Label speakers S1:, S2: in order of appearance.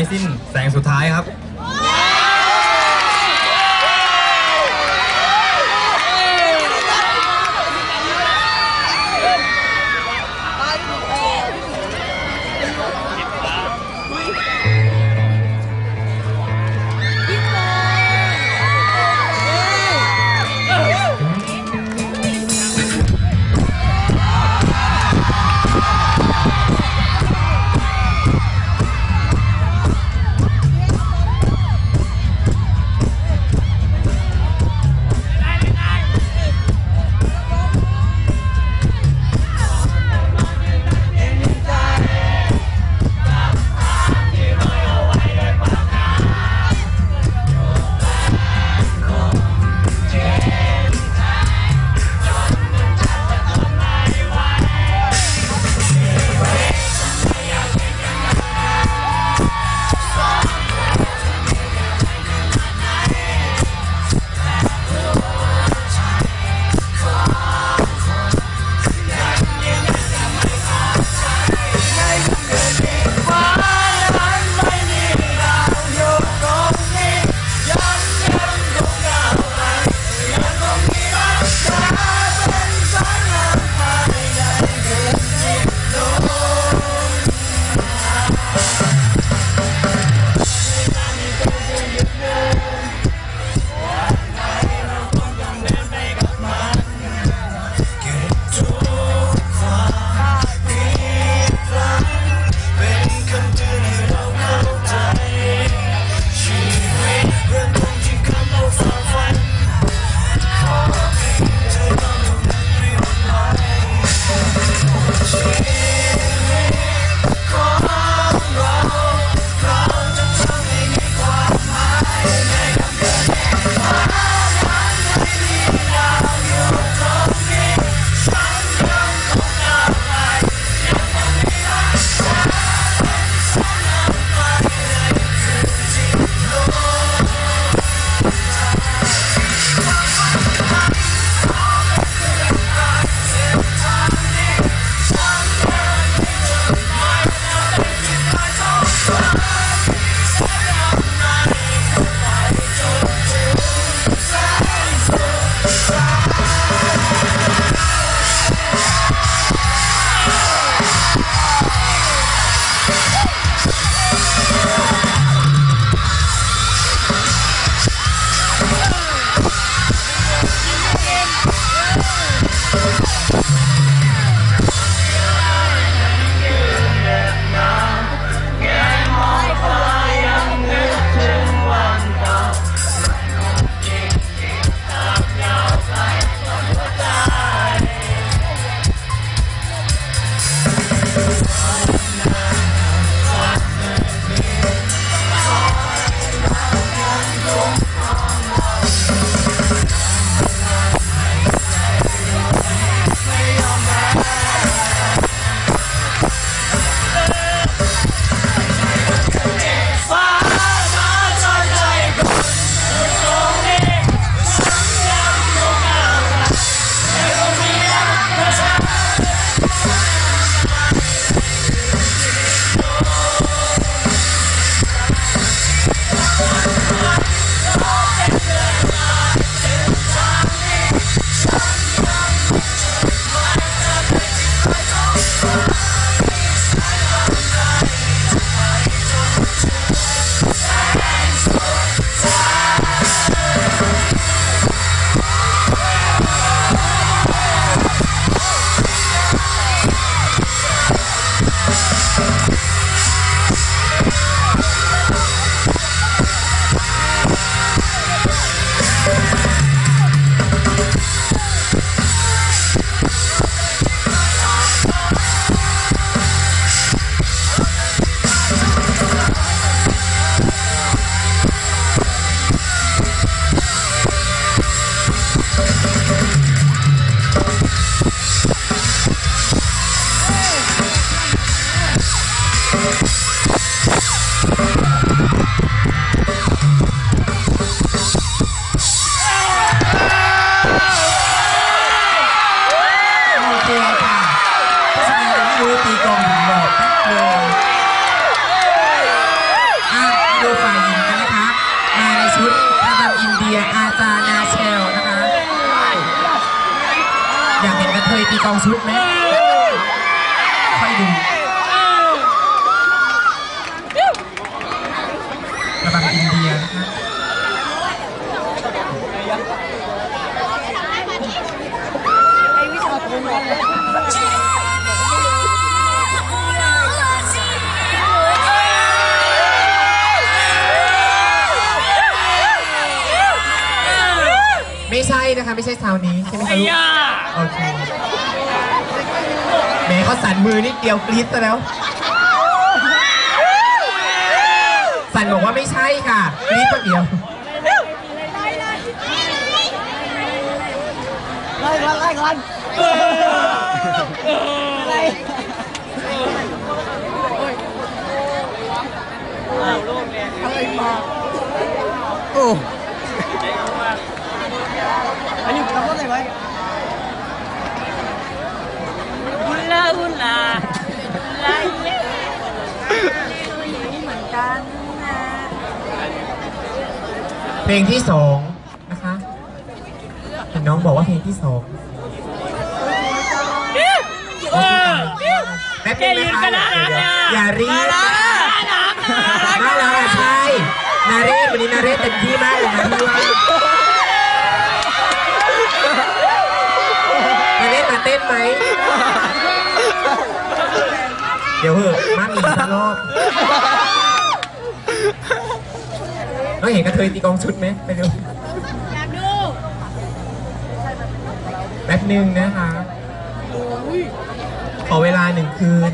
S1: ไม่สิ้นแสงสุดท้ายครับ
S2: ตีกลองชุดไหมค่อยดู ไม่ใช่นะคะไม่ใช่ซาวนี้ใช่ไหมคะลูกโอเคแหม่เขาสั่นมือนิดเดียวกรี๊ดซะแล้ว สั่นบอกว่าไม่ใช่ค่ะกรี๊ดตัวเดียว
S3: ไล่ก่อนไล่ก่อนไล่
S2: โอ้
S3: อันนี้ทำรถอะไรไว้
S4: ฮุลาฮุลาฮุลาเย้เหมือนกันนะ
S2: เพลงที่สองนะคะเห็นน้องบอกว่าเพลงที่สองแป๊บนึงนะคะอย่ารีบนะน่ารักอะใช่นาเรศวันนี้นาเรศเต็มที่มากเลยนะพี่ว่านาเรศมาเต้นไหม เดี๋ยวเหอะมามีสักรอบน้องเห็นกระเทยตีกลองชุดไหมไปดู
S4: อยากดู
S2: แป๊บหนึ่งนะคะขอเวลาหนึ่งคืน